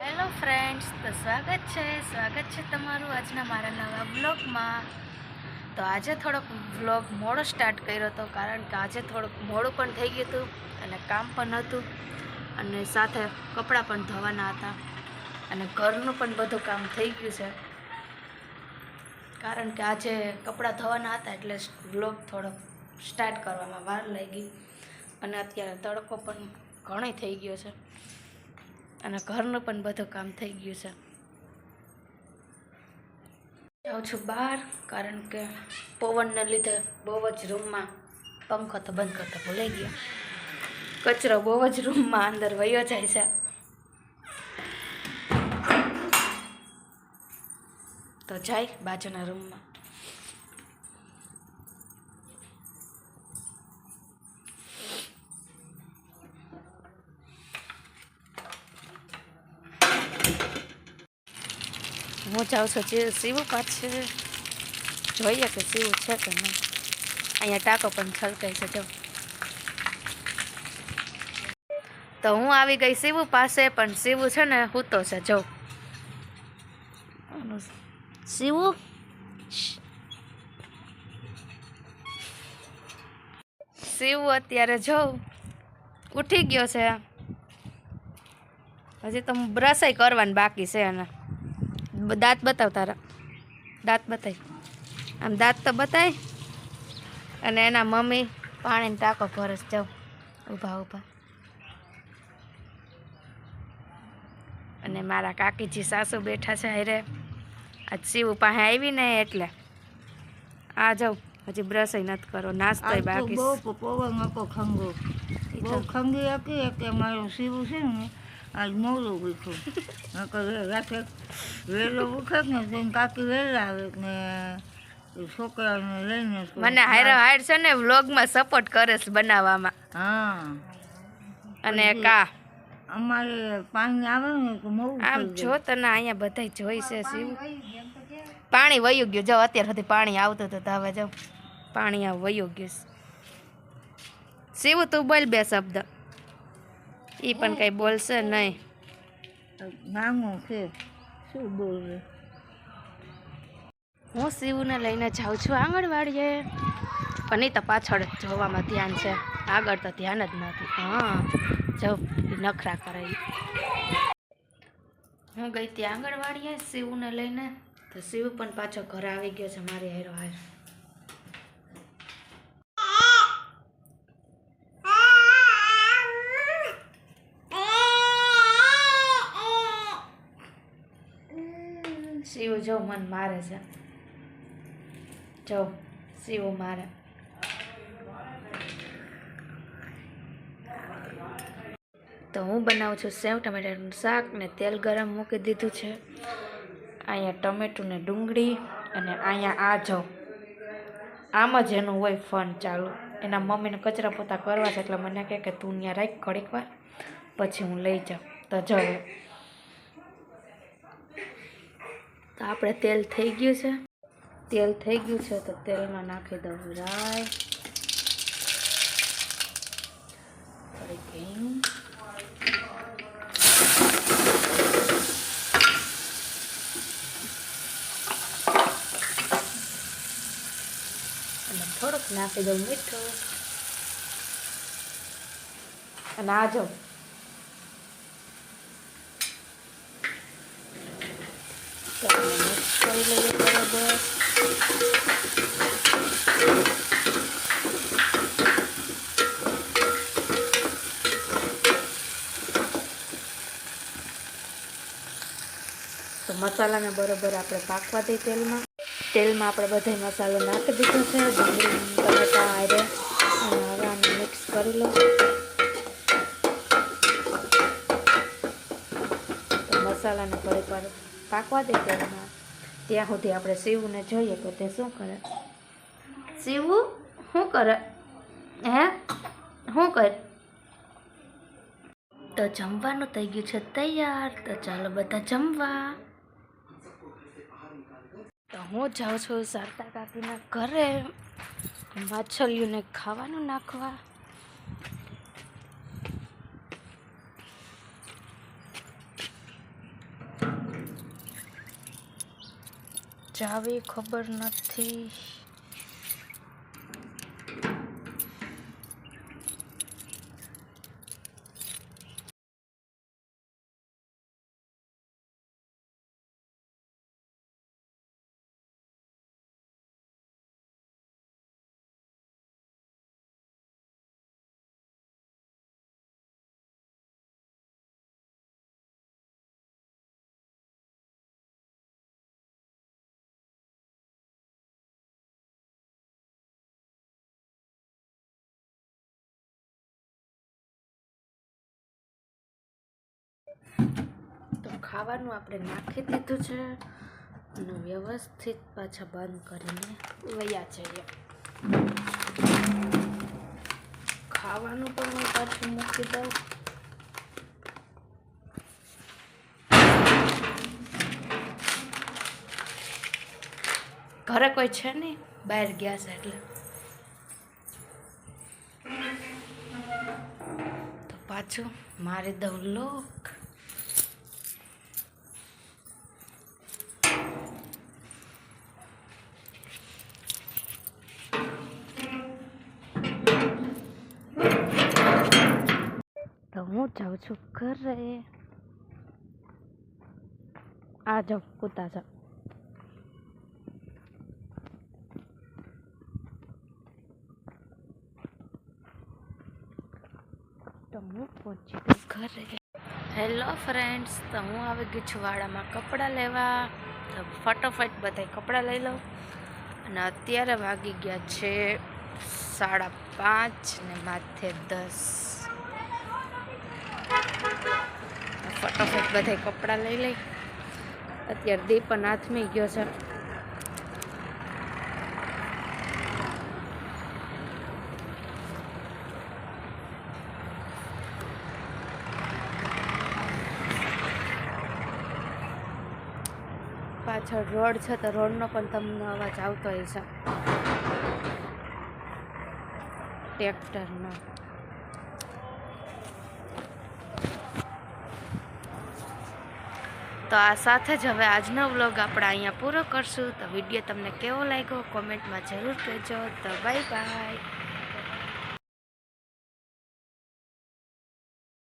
Hello friends, તો સ્વાગત છે. સ્વાગત છે તમારું આજના મારા નવા બ્લોગમાં તો આજે થોડોક વ્લોગ મોડો સ્ટાર્ટ કર્યો હતો કારણ કે આજે થોડુંક મોડું પણ થઈ ગયું હતું અને કામ પણ હતું અને સાથે કપડાં પણ ધોવાના હતા અને ઘરનું પણ બધું કામ થઈ ગયું છે. કારણ કે આજે કપડાં ધોવાના હતા એટલે વ્લોગ થોડોક સ્ટાર્ટ કરવામાં વાર લાગી અને અત્યારે તડકો પણ ઘણો થઈ ગયો છે. અને ઘરનું પણ બધું કામ થઈ ગયું છે. જાઉં છું બહાર, કારણ કે પવનને લીધે બહુ જ રૂમમાં પંખો તો બંધ કરતા ભૂલાઈ ગયો. કચરો બહુ જ રૂમમાં અંદર વયો જાય છે. તો જાય બાજુના રૂમમાં. જાઉં છું જે સીવું પાછળ જોઈએ કે સીવું છે કે નહીં. અહીંયા ટાંકો પણ છલકાય છે જો. તો હું આવી ગઈ શિવ પાસે પણ સીવું છે ને હૂતો છે જો. સીવું સીવું અત્યારે જોઉં ઉઠી ગયો છે. હજી તો બ્રશ કરવાની બાકી છે એને દાંત બતાવ તારા. દાંત બતાવી આમ દાંત તો બતાય. અને એના મમ્મી પાણીને ટાંકો ભરસ જાઉં. ઊભા ઊભા. અને મારા કાકીજી સાસુ બેઠા છે હારે. આજ શિવ પાસે આવી ને એટલે આ જાઉં. હજી બ્રશય નથી કરો નાસ્તો બાકી બહુ પવન હતો ખંગો બહુ ખંગી હતી કે મારું શિવ છે ને આજ મોડું નકર રાતે વહેલો ઉઠે ને તો કાકી વહેલા આવે ને છોકરાને લઈને મને હારે હાર છે ને વ્લોગમાં સપોર્ટ કરે છે બનાવવામાં. હા. અને કા? અમારે પાણી આવે ને તો મોડું આમ જો તને અહીંયા બધાય જોઈ છે શિવ. પાણી વયું ગયું. જો અત્યાર સુધી પાણી આવતું હતું તો હવે જો પાણી આ વયું ગયું. શિવ તું બોલ બે શબ્દ. ઈ પણ કઈ બોલશે નહીં. નાનું છે. શું બોલે? હું શિવને લઈને જાઉં છું આંગણવાડીએ. પણ નહીં તો પાછળ જોવામાં ધ્યાન છે. આગળ તો ધ્યાન જ નથી. હા જો નખરા કરે હું ગઈ ત્યાં આંગણવાડીએ શિવને લઈને. તો શિવ પણ પાછો ઘરે આવી ગયો છે મારી હેરો હાર જો મન મારે છે. જો, શિવ મારે. તો હું બનાવું છું સેવ ટમેટાનું શાક ને તેલ ગરમ મૂકી દીધું છે. અહીંયા ટમેટું ને ડુંગળી અને અહીંયા આ જો આમ જ એનું હોય ફન ચાલુ. એના મમ્મીને કચરા પોતા કરવા છે એટલે મને કહે કે તું ત્યાં રાખ ઘડીક વાર. પછી હું લઈ જાઉં. તો જો હવે. તો આપણે તેલ થઈ ગયું છે. તેલ થઈ ગયું છે તો તેલમાં નાખી દઉં રાય અને થોડુંક નાખી દઉં મીઠું. અને આ જો તો મિક્સ કરી લઈએ બરાબર તો મસાલાને બરોબર આપણે પાકવા દઈએ તેલમાં. તેલમાં આપણે બધા મસાલો નાખી દીધો છે. ડુંગળી ટમેટા આરે મિક્સ કરી લો મસાલાને ફરી પાકવા દે તેલમાં ત્યાં સુધી આપણે શિવને જોઈએ કે તે શું કરે? શિવ શું કરે? હે? શું કરે? તો જમવાનું થઈ ગયું છે તૈયાર. તો ચાલો બધા જમવા. તો હું જાઉં છું શારદા કાકીના ઘરે. માછલીઓને ખાવાનું નાખવા. ચાવી ખબર નથી. ખાવાનું આપણે નાખી દીધું છે અને વ્યવસ્થિત પાછા બંધ કરીને વયા જઈએ. ખાવાનું પણ હું પાછું મૂકી દઉં. ઘરે કોઈ છે નહીં? બહાર ગયા છે એટલે. તો પાછું મારી દઉં લોક. હું જાઉં છું. ઘરે. આ જાઉં, કૂતા જાઉં. તો હું પહોંચી ગઈ ઘરે. હેલો ફ્રેન્ડ્સ તો હું આવી ગઈ છું વાડામાં કપડાં લેવા. તો ફટોફટ બધાય કપડાં લઈ લઉં. અને અત્યારે વાગી ગયા છે સાડા પાંચ ને માથે દસ તો ફટોફટ બધાય કપડાં લઈ લઈ. અત્યારે દીપન હાથમાં ગયો છે. પાછળ રોડ છે તો રોડનો પણ તમને અવાજ આવતો હશે ટ્રેક્ટરનો. તો આ સાથે જ હવે આજનો વ્લોગ આપણે અહીંયા પૂરો કરશું. તો વીડિયો તમને કેવો લાગ્યો? કોમેન્ટમાં જરૂર કહેજો. તો બાય બાય.